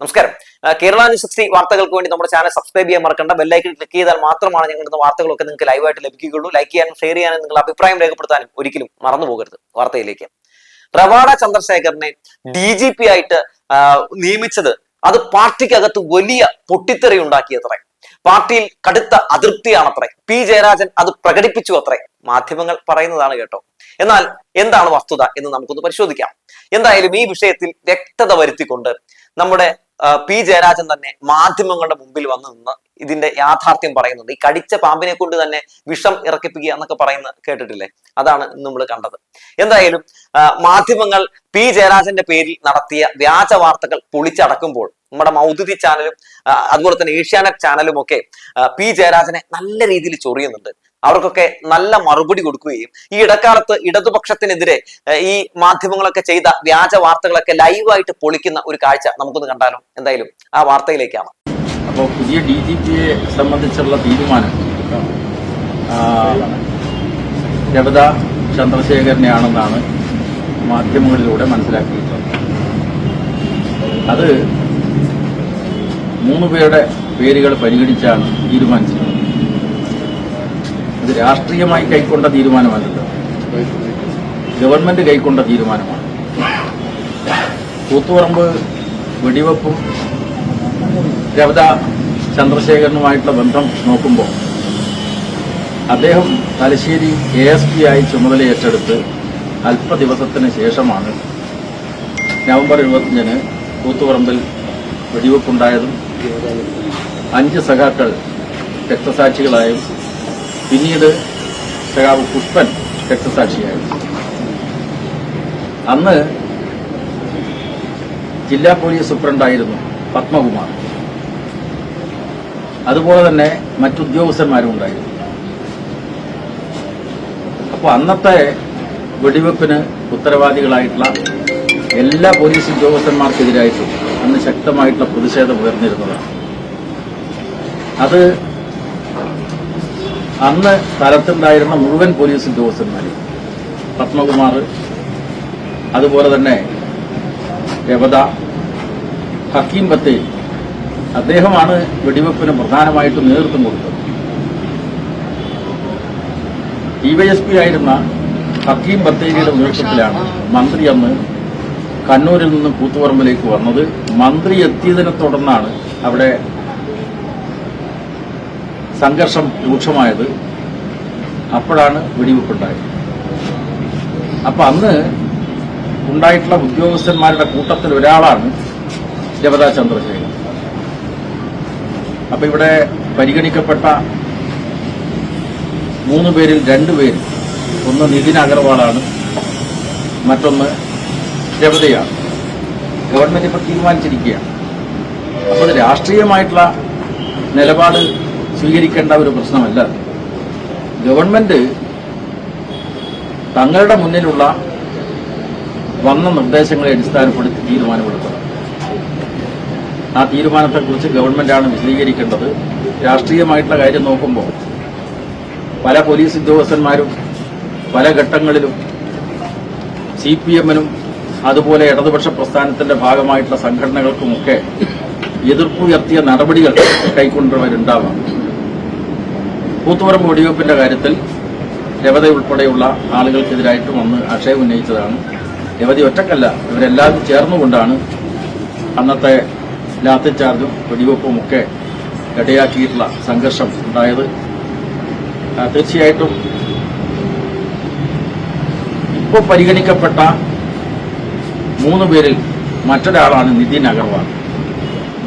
നമസ്കാരം. Kerala news sixty വാർത്തകൾക്ക് വേണ്ടി നമ്മുടെ ചാനൽ സബ്സ്ക്രൈബ് ചെയ്യാൻ മറക്കണ്ട. ബെല്ലൈക്കൺ ക്ലിക്ക് ചെയ്താൽ മാത്രമാണ് ഞങ്ങളുടെ വാർത്തകളൊക്കെ നിങ്ങൾക്ക് ലൈവായിട്ട് ലഭിക്കുകയുള്ളൂ. ലൈക്ക് ചെയ്യാനും ഷെയർ ചെയ്യാനും നിങ്ങളുടെ അഭിപ്രായം രേഖപ്പെടുത്താനും ഒരിക്കലും മറന്നു പോകരുത് വാർത്തയിലേക്ക്. റവാഡ ചന്ദ്രശേഖരനെ ഡി ജി പി ആയിട്ട് നിയമിച്ചത് അത് പാർട്ടിക്കകത്ത് വലിയ പൊട്ടിത്തെറി ഉണ്ടാക്കിയത്രേ. പാർട്ടിയിൽ കടുത്ത അതൃപ്തിയാണത്രേ. പി ജയരാജൻ അത് പ്രകടിപ്പിച്ചു അത്രേ. മാധ്യമങ്ങൾ പറയുന്നതാണ് കേട്ടോ. എന്നാൽ എന്താണ് വസ്തുത എന്ന് നമുക്കൊന്ന് പരിശോധിക്കാം. എന്തായാലും ഈ വിഷയത്തിൽ വ്യക്തത വരുത്തിക്കൊണ്ട് നമ്മുടെ പി. ജയരാജൻ തന്നെ മാധ്യമങ്ങളുടെ മുമ്പിൽ വന്ന് നിന്ന് ഇതിന്റെ യാഥാർത്ഥ്യം പറയുന്നുണ്ട്. ഈ കടിച്ച പാമ്പിനെ കൊണ്ട് തന്നെ വിഷം ഇറക്കിപ്പിക്കുക എന്നൊക്കെ പറയുന്ന കേട്ടിട്ടില്ലേ? അതാണ് നമ്മൾ കണ്ടത്. എന്തായാലും മാധ്യമങ്ങൾ പി. ജയരാജന്റെ പേരിൽ നടത്തിയ വ്യാജ വാർത്തകൾ പൊളിച്ചടക്കുമ്പോൾ നമ്മുടെ മൗദ്യുതി ചാനലും അതുപോലെ തന്നെ ഏഷ്യാനെറ്റ് ചാനലും ഒക്കെ പി. ജയരാജനെ നല്ല രീതിയിൽ ചൊറിയുന്നുണ്ട്. അവർക്കൊക്കെ നല്ല മറുപടി കൊടുക്കുകയും ഈ ഇടക്കാലത്ത് ഇടതുപക്ഷത്തിനെതിരെ ഈ മാധ്യമങ്ങളൊക്കെ ചെയ്ത വ്യാജ വാർത്തകളൊക്കെ ലൈവായിട്ട് പൊളിക്കുന്ന ഒരു കാഴ്ച നമുക്കൊന്ന് കണ്ടാലോ? എന്തായാലും ആ വാർത്തയിലേക്കാണ്. അപ്പോൾ പുതിയ ഡി ജി പിയെ സംബന്ധിച്ചുള്ള തീരുമാനം. രവത ചന്ദ്രശേഖരനെയാണെന്നാണ് മാധ്യമങ്ങളിലൂടെ മനസ്സിലാക്കിയിട്ടുള്ളത്. അത് മൂന്ന് പേരുടെ പേരുകൾ പരിഗണിച്ചാണ് തീരുമാനിച്ചത് അത് രാഷ്ട്രീയമായി കൈക്കൊണ്ട തീരുമാനമല്ലല്ലോ ഗവൺമെന്റ് കൈക്കൊണ്ട തീരുമാനമാണ്. കൂത്തുപറമ്പ് വെടിവെപ്പും രവത ചന്ദ്രശേഖരനുമായിട്ടുള്ള ബന്ധം നോക്കുമ്പോൾ അദ്ദേഹം തലശ്ശേരി എ എസ് പി ആയി ചുമതല ഏറ്റെടുത്ത് അല്പ ദിവസത്തിന് ശേഷമാണ് നവംബർ എഴുപത്തിയഞ്ചിന് കൂത്തുപറമ്പിൽ വെടിവെപ്പുണ്ടായതും അഞ്ച് സഖാക്കൾ രക്തസാക്ഷികളായും പിന്നീട് സഖാവ് പുഷ്പൻ രക്തസാക്ഷിയായിരുന്നു അന്ന് ജില്ലാ പോലീസ് സൂപ്രണ്ടായിരുന്നു പത്മകുമാർ. അതുപോലെ തന്നെ മറ്റുദ്യോഗസ്ഥന്മാരും ഉണ്ടായിരുന്നു അപ്പോൾ അന്നത്തെ വെടിവെപ്പിന് ഉത്തരവാദികളായിട്ടുള്ള എല്ലാ പോലീസ് ഉദ്യോഗസ്ഥന്മാർക്കെതിരായിട്ടും അന്ന് ശക്തമായിട്ടുള്ള പ്രതിഷേധം ഉയർന്നിരുന്നതാണ്. അത് അന്ന് സ്ഥലത്തുണ്ടായിരുന്ന മുഴുവൻ പോലീസ് ഉദ്യോഗസ്ഥന്മാരും. പത്മകുമാർ അതുപോലെ തന്നെ രവത ഹക്കീം ബത്തേരി. അദ്ദേഹമാണ് വെടിവെപ്പിന് പ്രധാനമായിട്ടും നേതൃത്വം കൊടുത്തത്. ഡിവൈഎസ്പി ആയിരുന്ന ഹക്കീം ബത്തേരിയുടെ നേതൃത്വത്തിലാണ് മന്ത്രി അന്ന് കണ്ണൂരിൽ നിന്ന് കൂത്തുപറമ്പിലേക്ക് വന്നത്. മന്ത്രി എത്തിയതിനെ തുടർന്നാണ് അവിടെ സംഘർഷം രൂക്ഷമായത് അപ്പോഴാണ് വെടിവെപ്പുണ്ടായത്. അപ്പൊ അന്ന് ഉണ്ടായിട്ടുള്ള ഉദ്യോഗസ്ഥന്മാരുടെ കൂട്ടത്തിൽ ഒരാളാണ് ജവതാ ചന്ദ്രശേഖരൻ. അപ്പൊ ഇവിടെ പരിഗണിക്കപ്പെട്ട മൂന്ന് പേരിൽ രണ്ടുപേർ ഒന്ന് നിതിൻ അഗർവാളാണ് മറ്റൊന്ന് ജപതയാണ് ഗവൺമെന്റ് ഇപ്പൊ തീരുമാനിച്ചിരിക്കുകയാണ്. അപ്പോൾ രാഷ്ട്രീയമായിട്ടുള്ള നിലപാട് സ്വീകരിക്കേണ്ട ഒരു പ്രശ്നമല്ല. ഗവൺമെന്റ് തങ്ങളുടെ മുന്നിലുള്ള വന്ന നിർദ്ദേശങ്ങളെ അടിസ്ഥാനപ്പെടുത്തി തീരുമാനമെടുക്കണം. ആ തീരുമാനത്തെക്കുറിച്ച് ഗവൺമെന്റാണ് വിശദീകരിക്കേണ്ടത്. രാഷ്ട്രീയമായിട്ടുള്ള കാര്യം നോക്കുമ്പോൾ പല പോലീസ് ഉദ്യോഗസ്ഥന്മാരും പല ഘട്ടങ്ങളിലും സി പി എമ്മിനും അതുപോലെ ഇടതുപക്ഷ പ്രസ്ഥാനത്തിന്റെ ഭാഗമായിട്ടുള്ള സംഘടനകൾക്കുമൊക്കെ എതിർപ്പുയർത്തിയ നടപടികൾ കൈക്കൊണ്ടവരുണ്ടാവാം കൂത്തുപറമ്പ് വെടിവെപ്പിന്റെ കാര്യത്തിൽ രവതി ഉൾപ്പെടെയുള്ള ആളുകൾക്കെതിരായിട്ടും അന്ന് ആക്ഷേപം ഉന്നയിച്ചതാണ്. രവതി ഒറ്റക്കല്ല ഇവരെല്ലാവരും ചേർന്നുകൊണ്ടാണ് അന്നത്തെ ലാത്തി ചാർജും വെടിവെപ്പും ഒക്കെ ഇടയാക്കിയിട്ടുള്ള സംഘർഷം ഉണ്ടായത്. തീർച്ചയായിട്ടും ഇപ്പോൾ പരിഗണിക്കപ്പെട്ട മൂന്ന് പേരിൽ മറ്റൊരാളാണ് നിതിൻ അഗർവാൾ.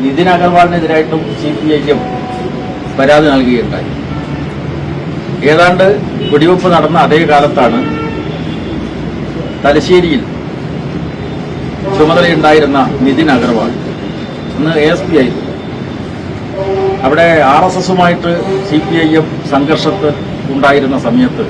നിതിൻ അഗർവാളിനെതിരായിട്ടും സി പി ഐക്കും പരാതി നൽകുകയുണ്ടായി. ഏതാണ്ട് വെടിവെപ്പ് നടന്ന അതേ കാലത്താണ് തലശ്ശേരിയിൽ ചുമതലയുണ്ടായിരുന്ന നിതിൻ അഗർവാൾ അന്ന് എ എസ് പി ആയിരുന്നു അവിടെ ആർ എസ് എസുമായിട്ട് സി പി ഐ എം സംഘർഷത്ത് ഉണ്ടായിരുന്ന സമയത്ത്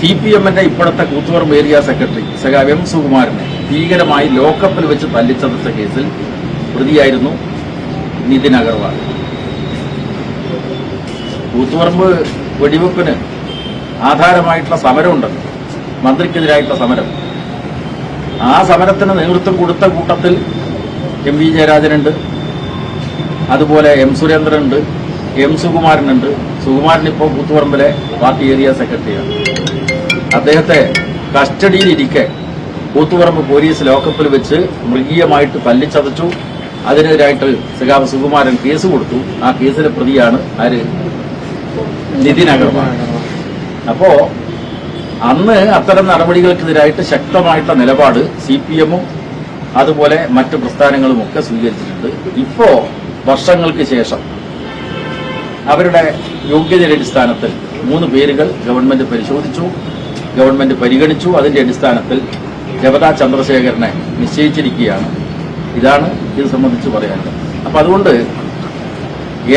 സി പി എമ്മിന്റെ ഇപ്പോഴത്തെ കൂത്തുപറമ്പ് ഏരിയ സെക്രട്ടറി സഖാവ് എം സുകുമാരനെ ഭീകരമായി ലോക്കപ്പിൽ വെച്ച് തല്ലിച്ചതച്ച കേസിൽ പ്രതിയായിരുന്നു നിതിൻ അഗർവാൾ. കൂത്തുപറമ്പ് വെടിവെപ്പിന് ആധാരമായിട്ടുള്ള സമരമുണ്ട്. മന്ത്രിക്കെതിരായിട്ടുള്ള സമരം. ആ സമരത്തിന് നേതൃത്വം കൊടുത്ത കൂട്ടത്തിൽ എം വി ജയരാജനുണ്ട്. അതുപോലെ എം സുരേന്ദ്രനുണ്ട്. എം സുകുമാരനുണ്ട്. സുകുമാരൻ ഇപ്പോൾ കൂത്തുപറമ്പിലെ പാർട്ടി ഏരിയ സെക്രട്ടറിയാണ്. അദ്ദേഹത്തെ കസ്റ്റഡിയിലിരിക്കെ കൂത്തുപറമ്പ് പോലീസ് ലോക്കപ്പിൽ വെച്ച് മൃഗീയമായിട്ട് തല്ലിച്ചതച്ചു അതിനെതിരായിട്ട് സഖാവ് സുകുമാരൻ കേസ് കൊടുത്തു. ആ കേസിലെ പ്രതിയാണ് ആര്? നിതിൻ അഗർവാൾ. അപ്പോ അന്ന് അത്തരം നടപടികൾക്കെതിരായിട്ട് ശക്തമായിട്ടുള്ള നിലപാട് സി പി എമ്മും അതുപോലെ മറ്റ് പ്രസ്ഥാനങ്ങളും ഒക്കെ സ്വീകരിച്ചിട്ടുണ്ട്. ഇപ്പോ വർഷങ്ങൾക്ക് ശേഷം അവരുടെ യോഗ്യതയുടെ അടിസ്ഥാനത്തിൽ മൂന്ന് പേരുകൾ ഗവൺമെന്റ് പരിശോധിച്ചു ഗവൺമെന്റ് പരിഗണിച്ചു. അതിന്റെ അടിസ്ഥാനത്തിൽ ജവതാ ചന്ദ്രശേഖരനെ നിശ്ചയിച്ചിരിക്കുകയാണ്. ഇതാണ് ഇത് സംബന്ധിച്ച് പറയാനുള്ളത്. അപ്പൊ അതുകൊണ്ട്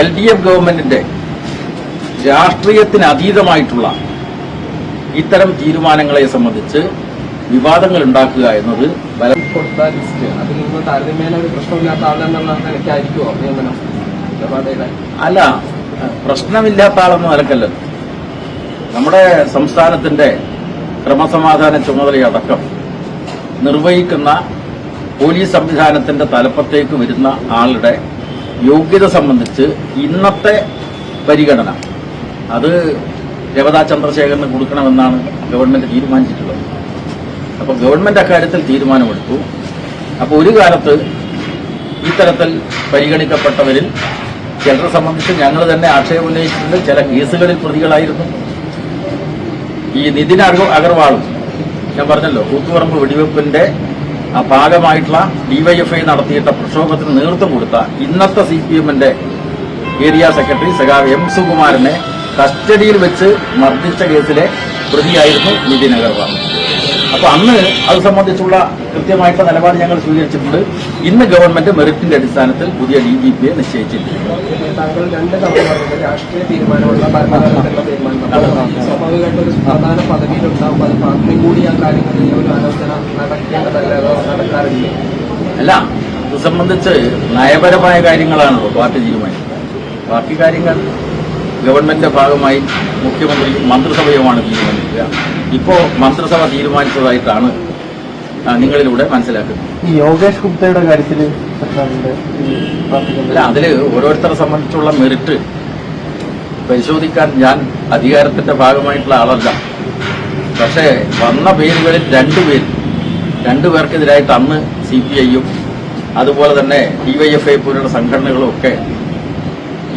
എൽ ഡി എഫ് ഗവൺമെന്റിന്റെ രാഷ്ട്രീയത്തിന് അതീതമായിട്ടുള്ള ഇത്തരം തീരുമാനങ്ങളെ സംബന്ധിച്ച് വിവാദങ്ങൾ ഉണ്ടാക്കുക എന്നത് ബല കൊടുത്ത ലിസ്റ്റ്. അതിൽ നിന്ന് താരതമ്യേന ഒരു പ്രശ്നമില്ലാത്ത ആളെന്നുള്ള നിലയ്ക്കായിരിക്കുമോ നിയമനം? അല്ല പ്രശ്നമില്ലാത്ത ആളെന്ന നിലക്കല്ല. നമ്മുടെ സംസ്ഥാനത്തിന്റെ ക്രമസമാധാന ചുമതലയടക്കം നിർവഹിക്കുന്ന പോലീസ് സംവിധാനത്തിന്റെ തലപ്പത്തേക്ക് വരുന്ന ആളുടെ യോഗ്യത സംബന്ധിച്ച് ഇന്നത്തെ പരിഗണന. അത് രവതാ ചന്ദ്രശേഖരന് കൊടുക്കണമെന്നാണ് ഗവൺമെന്റ് തീരുമാനിച്ചിട്ടുള്ളത്. അപ്പോൾ ഗവൺമെന്റ് അക്കാര്യത്തിൽ തീരുമാനമെടുത്തു. അപ്പോൾ ഒരു കാലത്ത് ഇത്തരത്തിൽ പരിഗണിക്കപ്പെട്ടവരിൽ ചിലരെ സംബന്ധിച്ച് ഞങ്ങൾ തന്നെ ആക്ഷേപം ഉന്നയിച്ചിട്ടുണ്ട്. ചില കേസുകളിൽ പ്രതികളായിരുന്നു. ഈ നിതിൻ അഗ- അഗർവാളും ഞാൻ പറഞ്ഞല്ലോ കൂത്തുപറമ്പ് വെടിവെപ്പിന്റെ ഭാഗമായിട്ടുള്ള ഡിവൈഎഫ്ഐ നടത്തിയിട്ട പ്രക്ഷോഭത്തിന് നേതൃത്വം കൊടുത്ത ഇന്നത്തെ സി പി എമ്മിന്റെ ഏരിയ സെക്രട്ടറി സഖാവ് എം സുകുമാരനെ കസ്റ്റഡിയിൽ വെച്ച് മർദ്ദിച്ച കേസിലെ പ്രതിയായിരുന്നു നിതിൻ അഗർവാൾ. അപ്പൊ അന്ന് അത് സംബന്ധിച്ചുള്ള കൃത്യമായിട്ടുള്ള നിലപാട് ഞങ്ങൾ സ്വീകരിച്ചിട്ടുണ്ട്. ഇന്ന് ഗവൺമെന്റ് മെറിറ്റിന്റെ അടിസ്ഥാനത്തിൽ പുതിയ ഡി ജി പിയെ നിശ്ചയിച്ചിട്ടുണ്ട് താങ്കൾ രണ്ട് തവണ രാഷ്ട്രീയ തീരുമാനമുള്ള ഭരണഘടനയുള്ള തീരുമാനം അപ്പോൾ സ്വാഭാവികമായിട്ട് ഒരു പ്രധാന പദവിയിലുണ്ടാകുമ്പോൾ അത് പാർട്ടി കൂടി ആ കാര്യങ്ങളിൽ ഒരു ആലോചന നടക്കേണ്ടതല്ല അതോ നടക്കാറില്ല. അല്ല ഇത് സംബന്ധിച്ച് നയപരമായ കാര്യങ്ങളാണ് പാർട്ടി തീരുമാനിക്കുന്നത് പാർട്ടി കാര്യങ്ങൾ ഗവൺമെന്റിന്റെ ഭാഗമായി മുഖ്യമന്ത്രി മന്ത്രിസഭയുമാണ് തീരുമാനിക്കുക. ഇപ്പോ മന്ത്രിസഭ തീരുമാനിച്ചതായിട്ടാണ് നിങ്ങളിലൂടെ മനസ്സിലാക്കുന്നത്. ഈ യോഗേഷ് ഗുപ്തയുടെ കാര്യത്തിൽ അതിൽ ഓരോരുത്തരെ സംബന്ധിച്ചുള്ള മെറിറ്റ് പരിശോധിക്കാൻ ഞാൻ അധികാരത്തിന്റെ ഭാഗമായിട്ടുള്ള ആളല്ല. പക്ഷേ വന്ന പേരുകളിൽ രണ്ടുപേർ രണ്ടുപേർക്കെതിരായിട്ട് അന്ന് സി പി ഐയും അതുപോലെ തന്നെ ഡിവൈഎഫ്ഐ പോലുള്ള സംഘടനകളും ഒക്കെ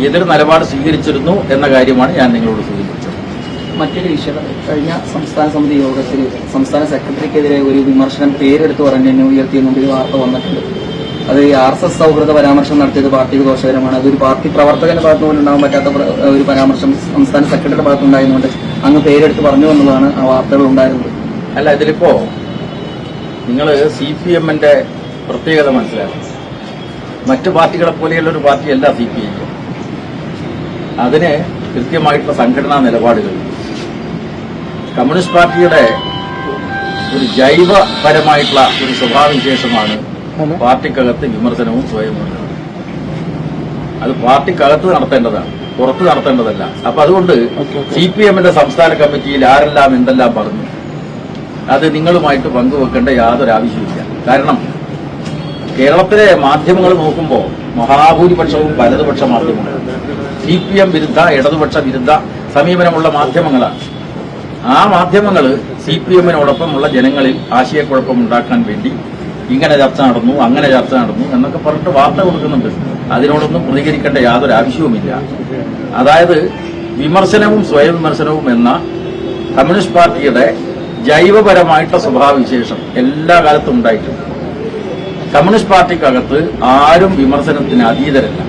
എതിർ നിലപാട് സ്വീകരിച്ചിരുന്നു എന്ന കാര്യമാണ് ഞാൻ നിങ്ങളോട് സൂചിപ്പിച്ചത്. മറ്റൊരു വിഷയം കഴിഞ്ഞ സംസ്ഥാന സമിതി യോഗത്തിൽ സംസ്ഥാന സെക്രട്ടറിക്കെതിരെ ഒരു വിമർശനം പേരെടുത്ത് പറഞ്ഞു ഉയർത്തിയെന്നുണ്ട് വാർത്ത വന്നിട്ടുണ്ട്. അത് ഈ ആർ എസ് എസ് സൗഹൃദ പരാമർശം നടത്തിയത് പാർട്ടിക്ക് ദോഷകരമാണ്. അതൊരു പാർട്ടി പ്രവർത്തകന്റെ ഭാഗത്തു പോലും ഉണ്ടാകാൻ പറ്റാത്ത ഒരു പരാമർശം സംസ്ഥാന സെക്രട്ടറിയുടെ ഭാഗത്തുണ്ടായതുകൊണ്ട് അങ്ങ് പേരെടുത്ത് പറഞ്ഞു എന്നുള്ളതാണ് ആ വാർത്തകൾ ഉണ്ടായിരുന്നത്. അല്ല ഇതിലിപ്പോ നിങ്ങൾ സി പി എമ്മിന്റെ പ്രത്യേകത മനസ്സിലാക്കണം. മറ്റു പാർട്ടികളെ പോലെയുള്ള ഒരു പാർട്ടിയല്ല സി പി ഐ. അതിന് കൃത്യമായിട്ടുള്ള സംഘടനാ നിലപാടുകൾ. കമ്മ്യൂണിസ്റ്റ് പാർട്ടിയുടെ ഒരു ജൈവപരമായിട്ടുള്ള ഒരു സ്വഭാവവിശേഷമാണ് പാർട്ടിക്കകത്ത് വിമർശനവും സ്വയം അത് പാർട്ടിക്കകത്ത് നടത്തേണ്ടതാണ്. പുറത്ത് നടത്തേണ്ടതല്ല. അപ്പൊ അതുകൊണ്ട് സി പി എമ്മിന്റെ സംസ്ഥാന കമ്മിറ്റിയിൽ ആരെല്ലാം എന്തെല്ലാം പറഞ്ഞു അത് നിങ്ങളുമായിട്ട് പങ്കുവെക്കേണ്ട യാതൊരു ആവശ്യമില്ല കാരണം കേരളത്തിലെ മാധ്യമങ്ങൾ നോക്കുമ്പോൾ മഹാഭൂരിപക്ഷവും വലതുപക്ഷ മാധ്യമങ്ങളാണ്. സി പി എം വിരുദ്ധ ഇടതുപക്ഷ വിരുദ്ധ സമീപനമുള്ള മാധ്യമങ്ങളാണ്. ആ മാധ്യമങ്ങൾ സി പി എമ്മിനോടൊപ്പമുള്ള ജനങ്ങളിൽ ആശയക്കുഴപ്പം ഉണ്ടാക്കാൻ വേണ്ടി ഇങ്ങനെ ചർച്ച നടന്നു അങ്ങനെ ചർച്ച നടന്നു എന്നൊക്കെ പറഞ്ഞിട്ട് വാർത്ത കൊടുക്കുന്നുണ്ട്. അതിനോടൊന്നും പ്രതികരിക്കേണ്ട യാതൊരു ആവശ്യവുമില്ല. അതായത് വിമർശനവും സ്വയം വിമർശനവും എന്ന കമ്മ്യൂണിസ്റ്റ് പാർട്ടിയുടെ ജൈവപരമായിട്ടുള്ള സ്വഭാവവിശേഷം എല്ലാ കാലത്തും ഉണ്ടായിട്ടുണ്ട്. കമ്മ്യൂണിസ്റ്റ് പാർട്ടിക്കകത്ത് ആരും വിമർശനത്തിന് അതീതരല്ല.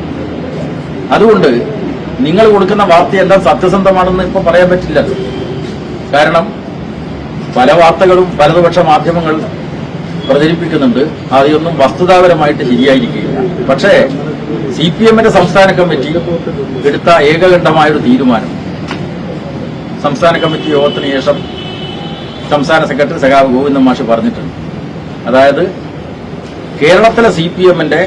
അതുകൊണ്ട് നിങ്ങൾ കൊടുക്കുന്ന വാർത്തയെല്ലാം സത്യസന്ധമാണെന്ന് ഇപ്പൊ പറയാൻ പറ്റില്ല കാരണം പല വാർത്തകളും വലതുപക്ഷ മാധ്യമങ്ങൾ പ്രചരിപ്പിക്കുന്നുണ്ട്. അതൊന്നും വസ്തുതാപരമായിട്ട് ശരിയായിരിക്കുകയില്ല. പക്ഷേ സി പി എമ്മിന്റെ സംസ്ഥാന കമ്മിറ്റി എടുത്ത ഏകകണ്ഠമായൊരു തീരുമാനം. സംസ്ഥാന കമ്മിറ്റി യോഗത്തിന് ശേഷം സംസ്ഥാന സെക്രട്ടറി സഖാവ് ഗോവിന്ദൻ മാഷ് പറഞ്ഞിട്ടുണ്ട്. അതായത് കേരളത്തിലെ സി പി എമ്മിന്റെ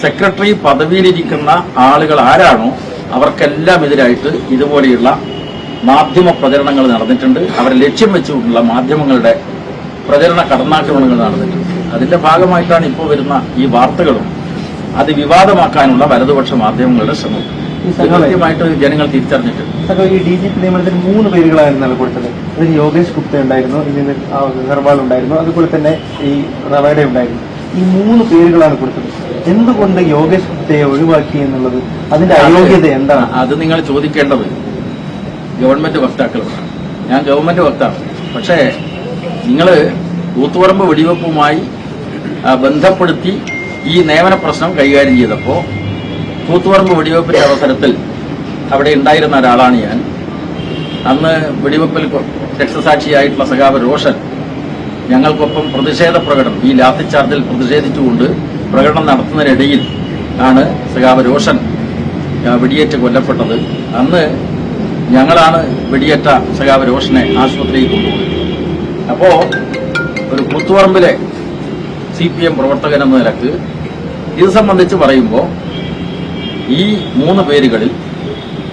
സെക്രട്ടറി പദവിയിലിരിക്കുന്ന ആളുകൾ ആരാണോ അവർക്കെല്ലാം എതിരായിട്ട് ഇതുപോലെയുള്ള മാധ്യമ പ്രചരണങ്ങൾ നടന്നിട്ടുണ്ട്. അവരെ ലക്ഷ്യം വെച്ചുകൊണ്ടുള്ള മാധ്യമങ്ങളുടെ പ്രചരണ കടന്നാക്രമണങ്ങൾ നടന്നിട്ടുണ്ട്. അതിന്റെ ഭാഗമായിട്ടാണ് ഇപ്പോൾ വരുന്ന ഈ വാർത്തകളും അത് വിവാദമാക്കാനുള്ള വലതുപക്ഷ മാധ്യമങ്ങളുടെ ശ്രമം കൃത്യമായിട്ട് ജനങ്ങൾ തിരിച്ചറിഞ്ഞിട്ടുണ്ട്. ഈ ഡി ജി പി നിയമനത്തിന് മൂന്ന് പേരുകളായിരുന്നു കൊടുത്തത് അതിൽ യോഗേഷ് ഗുപ്ത ഉണ്ടായിരുന്നു ഇതിന് അഗർവാൾ ഉണ്ടായിരുന്നു അതുപോലെ തന്നെ ഈ റവേഡ ഉണ്ടായിരുന്നു. ഈ മൂന്ന് പേരുകളാണ് കൊടുത്തത്. എന്തുകൊണ്ട് യോഗേഷ് ഗുപ്തയെ ഒഴിവാക്കി എന്നുള്ളത്? അതിന്റെ അയോഗ്യത എന്താണ്? അത് നിങ്ങൾ ചോദിക്കേണ്ടത് ഗവൺമെന്റ് വക്താക്കളാണ് ഞാൻ ഗവൺമെന്റ് വക്താണ്. പക്ഷേ നിങ്ങൾ കൂത്തുപറമ്പ് വെടിവെപ്പുമായി ബന്ധപ്പെടുത്തി ഈ നിയമന പ്രശ്നം കൈകാര്യം ചെയ്തപ്പോൾ കൂത്തുപറമ്പ് വെടിവെപ്പിന്റെ അവസരത്തിൽ അവിടെ ഉണ്ടായിരുന്ന ഒരാളാണ് ഞാൻ. അന്ന് വെടിവെപ്പിൽ രക്തസാക്ഷിയായിട്ടുള്ള സഖാവ് റോഷൻ ഞങ്ങൾക്കൊപ്പം പ്രതിഷേധ പ്രകടനം ഈ ലാത്തിച്ചാർജിൽ പ്രതിഷേധിച്ചുകൊണ്ട് പ്രകടനം നടത്തുന്നതിനിടയിൽ ആണ് സഖാവ് റോഷൻ വെടിയേറ്റ് കൊല്ലപ്പെട്ടത്. അന്ന് ഞങ്ങളാണ് വെടിയേറ്റ സഖാവ് റോഷനെ ആശുപത്രിയിൽ കൊണ്ടുപോയത്. അപ്പോ ഒരു കൂത്തുപറമ്പിലെ സി പി എം പ്രവർത്തകൻ എന്ന നിലയ്ക്ക് ഇത് സംബന്ധിച്ച് പറയുമ്പോൾ ഈ മൂന്ന് പേരുകളിൽ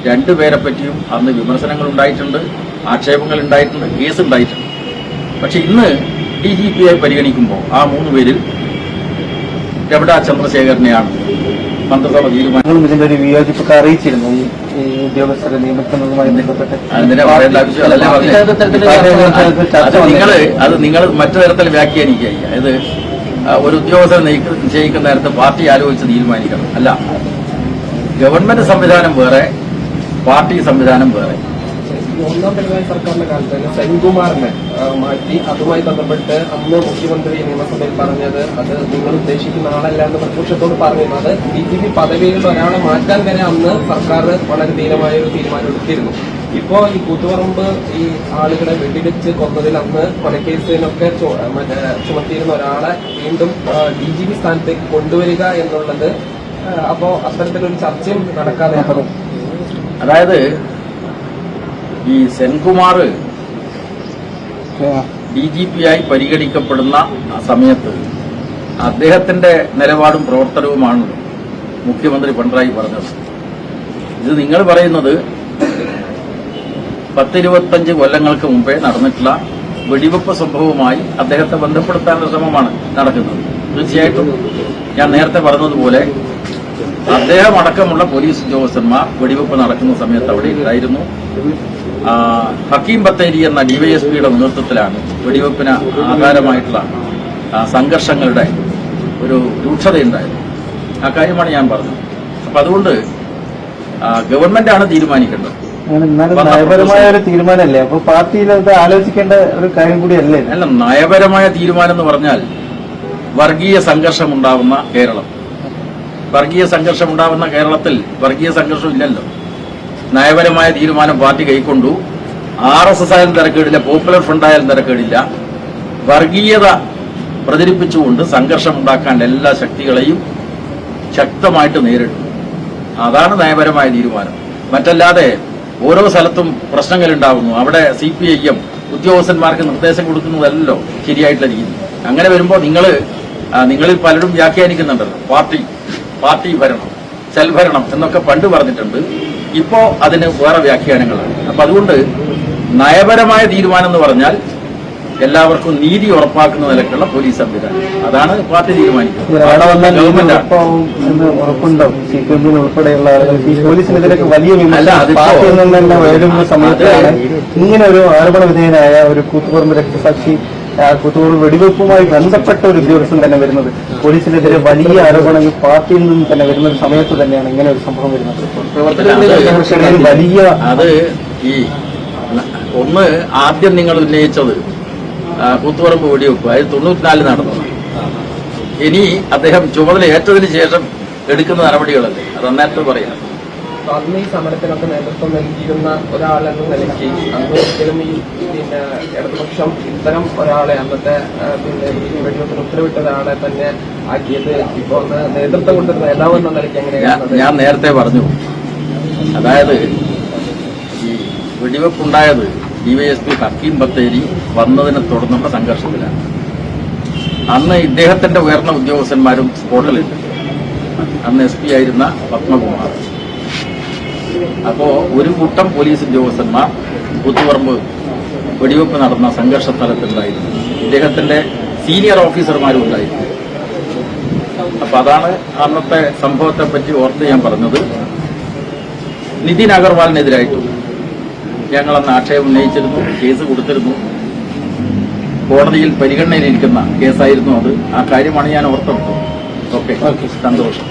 രണ്ടു പേരെ പറ്റിയും അന്ന് വിമർശനങ്ങൾ ഉണ്ടായിട്ടുണ്ട് ആക്ഷേപങ്ങൾ ഉണ്ടായിട്ടുണ്ട് കേസ് ഉണ്ടായിട്ടുണ്ട്. പക്ഷെ ഇന്ന് ഡി ജി പി ആയി പരിഗണിക്കുമ്പോൾ ആ മൂന്ന് പേരിൽ രമണ ചന്ദ്രശേഖരനെയാണ് മന്ത്രിസഭ തീരുമാനം ഇതിന്റെ ഒരു വിയോജിപ്പൊക്കെ അറിയിച്ചിരുന്നു. ഈ ഈ ഉദ്യോഗസ്ഥരെ നിയമിക്കുന്നതുമായി ബന്ധപ്പെട്ട് അതിനെ പറയേണ്ട ആവശ്യം അതല്ലേ പറഞ്ഞത്. ചർച്ച അത് നിങ്ങൾ അത് നിങ്ങൾ മറ്റു തരത്തിൽ വ്യാഖ്യാനിക്കുക അതായത് ഒരു ഉദ്യോഗസ്ഥരെ നിശ്ചയിക്കുന്ന നേരത്തെ പാർട്ടി ആലോചിച്ച് തീരുമാനിക്കണം. അല്ല ഗവൺമെന്റ് സംവിധാനം വേറെ പാർട്ടി സംവിധാനം വേറെ. ഒന്നാം പിണറായി സർക്കാരിന്റെ കാലത്ത് തന്നെ സെൻകുമാറിനെ മാറ്റി. അതുമായി ബന്ധപ്പെട്ട് അന്ന് മുഖ്യമന്ത്രി നിയമസഭയിൽ പറഞ്ഞത് അത് നിങ്ങൾ ഉദ്ദേശിക്കുന്ന ആളല്ല എന്ന് പ്രതിപക്ഷത്തോട് പറഞ്ഞിരുന്നു അത് ഡി ജി പി പദവിയിൽ ഒരാളെ മാറ്റാൻ വരെ അന്ന് സർക്കാർ വളരെ ധീരമായ ഒരു തീരുമാനം എടുത്തിരുന്നു. ഇപ്പോ ഈ കൂത്തുപറമ്പ് ഈ ആളുകളെ വെടിവെച്ച് കൊന്നതിൽ അന്ന് കൊലക്കേസിനൊക്കെ മറ്റേ ചുമത്തിയിരുന്ന ഒരാളെ വീണ്ടും ഡി ജി പി സ്ഥാനത്തേക്ക് കൊണ്ടുവരിക എന്നുള്ളത് അപ്പോ അത്തരത്തിലൊരു ചർച്ചയും നടക്കാതെ അതായത് ഈ സെൻകുമാർ ഡി ജി പി ആയി പരിഗണിക്കപ്പെടുന്ന സമയത്ത് അദ്ദേഹത്തിന്റെ നിലപാടും പ്രവർത്തനവുമാണ് മുഖ്യമന്ത്രി പിണറായി പറഞ്ഞത്. ഇത് നിങ്ങൾ പറയുന്നത് പത്തിരുപത്തഞ്ച് കൊല്ലങ്ങൾക്ക് മുമ്പേ നടന്നിട്ടുള്ള വെടിവെപ്പ് സംഭവവുമായി അദ്ദേഹത്തെ ബന്ധപ്പെടുത്താനുള്ള ശ്രമമാണ് നടക്കുന്നത്. തീർച്ചയായിട്ടും ഞാൻ നേരത്തെ പറഞ്ഞതുപോലെ അദ്ദേഹം അടക്കമുള്ള പോലീസ് ഉദ്യോഗസ്ഥന്മാർ വെടിവെപ്പ് നടക്കുന്ന സമയത്ത് അവിടെ ഉണ്ടായിരുന്നു. ഹക്കീം ബത്തേരി എന്ന ഡിവൈഎസ്പിയുടെ നേതൃത്വത്തിലാണ് വെടിവെപ്പിന് ആധാരമായിട്ടുള്ള സംഘർഷങ്ങളുടെ ഒരു രൂക്ഷതയുണ്ടായത്. ആ കാര്യമാണ് ഞാൻ പറഞ്ഞത്. അപ്പൊ അതുകൊണ്ട് ഗവൺമെന്റ് ഗവൺമെന്റാണ് തീരുമാനിക്കേണ്ടത്. നയപരമായ ഒരു തീരുമാനമല്ലേ? അപ്പോൾ പാർട്ടിയിൽ അത് ആലോചിക്കേണ്ട ഒരു കാര്യം കൂടിയല്ലേ അല്ല നയപരമായ തീരുമാനം എന്ന് പറഞ്ഞാൽ വർഗീയ സംഘർഷം ഉണ്ടാവുന്ന കേരളം. വർഗീയ സംഘർഷം ഉണ്ടാവുന്ന കേരളത്തിൽ വർഗീയ സംഘർഷം ഇല്ലല്ലോ. നയപരമായ തീരുമാനം പാർട്ടി കൈക്കൊണ്ടു. ആർ എസ് എസ് ആയാലും തിരക്കേടില്ല പോപ്പുലർ ഫ്രണ്ട് ആയാലും തിരക്കേടില്ല. വർഗീയത പ്രചരിപ്പിച്ചുകൊണ്ട് സംഘർഷം ഉണ്ടാക്കാൻ എല്ലാ ശക്തികളെയും ശക്തമായിട്ട് നേരിട്ടു. അതാണ് നയപരമായ തീരുമാനം. മറ്റല്ലാതെ ഓരോ സ്ഥലത്തും പ്രശ്നങ്ങൾ ഉണ്ടാകുന്നു അവിടെ സി പി ഐ എം ഉദ്യോഗസ്ഥന്മാർക്ക് നിർദ്ദേശം കൊടുക്കുന്നതല്ലോ ശരിയായിട്ടുള്ള രീതി. അങ്ങനെ വരുമ്പോൾ നിങ്ങൾ നിങ്ങളിൽ പലരും വ്യാഖ്യാനിക്കുന്നുണ്ടല്ലോ. പാർട്ടി പാർട്ടി ഭരണം സെൽഭരണം എന്നൊക്കെ പണ്ട് പറഞ്ഞിട്ടുണ്ട്. ഇപ്പോ അതിന് വേറെ വ്യാഖ്യാനങ്ങളാണ്. അപ്പൊ അതുകൊണ്ട് നയപരമായ തീരുമാനം എന്ന് പറഞ്ഞാൽ എല്ലാവർക്കും നീതി ഉറപ്പാക്കുന്ന നിലക്കുള്ള പോലീസ് സംവിധാനം. അതാണ് പാർട്ടി തീരുമാനിക്കുന്നത്. ഇങ്ങനെ ഒരു ആരോപണ വിധേയനായ ഒരു കൂത്തുപറമ്പ് രക്തസാക്ഷി കൂത്തുപറമ്പ് വെടിവെപ്പുമായി ബന്ധപ്പെട്ട ഒരു ഉദ്യോഗസ്ഥൻ തന്നെ വരുന്നത്. പോലീസിനെതിരെ വലിയ ആരോപണങ്ങൾ പാർട്ടിയിൽ നിന്നും തന്നെ വരുന്ന ഒരു സമയത്ത് തന്നെയാണ് ഇങ്ങനെ ഒരു സംഭവം വരുന്നത്. വലിയ അത് ഈ ഒന്ന് ആദ്യം നിങ്ങൾ ഉന്നയിച്ചത് കൂത്തുപറമ്പ് വെടിവെപ്പ് അത് തൊണ്ണൂറ്റിനാലിൽ നടന്നത് ഇനി അദ്ദേഹം ചുമതല ഏറ്റതിന് ശേഷം എടുക്കുന്ന നടപടികളല്ലേ? അത് അന്നേരത്തെ പറയാം. അന്ന് ഈ സമരത്തിനൊക്കെ നേതൃത്വം നൽകിയിരുന്ന ഒരാളെന്ന നിലയ്ക്ക് അന്ന് ഒരിക്കലും ഈ പിന്നെ ഇടതുപക്ഷം ഇത്തരം ഒരാളെ അന്നത്തെ പിന്നെ ഈ വെടിവെപ്പിന് ഉത്തരവിട്ട ഒരാളെ തന്നെ ആക്കിയത്. ഇപ്പൊ ഒന്ന് നേതൃത്വം കൊണ്ടൊരു നേതാവ് എന്ന നിലയ്ക്ക് ഞാൻ എങ്ങനെയാണ് ഞാൻ നേരത്തെ പറഞ്ഞു. അതായത് ഈ വെടിവെപ്പുണ്ടായത് ഡിവൈഎസ്പി ഹക്കീം ബത്തേരി വന്നതിനെ തുടർന്നുള്ള സംഘർഷത്തിലാണ്. അന്ന് ഇദ്ദേഹത്തിന്റെ ഉയർന്ന ഉദ്യോഗസ്ഥന്മാരും സ്പോട്ടിലുണ്ട് അന്ന് എസ് പി ആയിരുന്ന പത്മകുമാർ. അപ്പോ ഒരു കൂട്ടം പോലീസ് ഉദ്യോഗസ്ഥന്മാർ പുത്തുപറമ്പ് വെടിവെപ്പ് നടന്ന സംഘർഷ സ്ഥലത്തുണ്ടായിരുന്നു ഇദ്ദേഹത്തിന്റെ സീനിയർ ഓഫീസർമാരും ഉണ്ടായിരുന്നു. അപ്പൊ അതാണ് അന്നത്തെ സംഭവത്തെ പറ്റി ഓർത്ത് ഞാൻ പറഞ്ഞത്. നിതിൻ അഗർവാളിനെതിരായിട്ടും ഞങ്ങളന്ന് ആക്ഷേപം ഉന്നയിച്ചിരുന്നു കേസ് കൊടുത്തിരുന്നു. കോടതിയിൽ പരിഗണനയിലിരിക്കുന്ന കേസായിരുന്നു അത്. ആ കാര്യമാണ് ഞാൻ ഓർത്തെടുത്തത് ഓക്കെ. സന്തോഷം.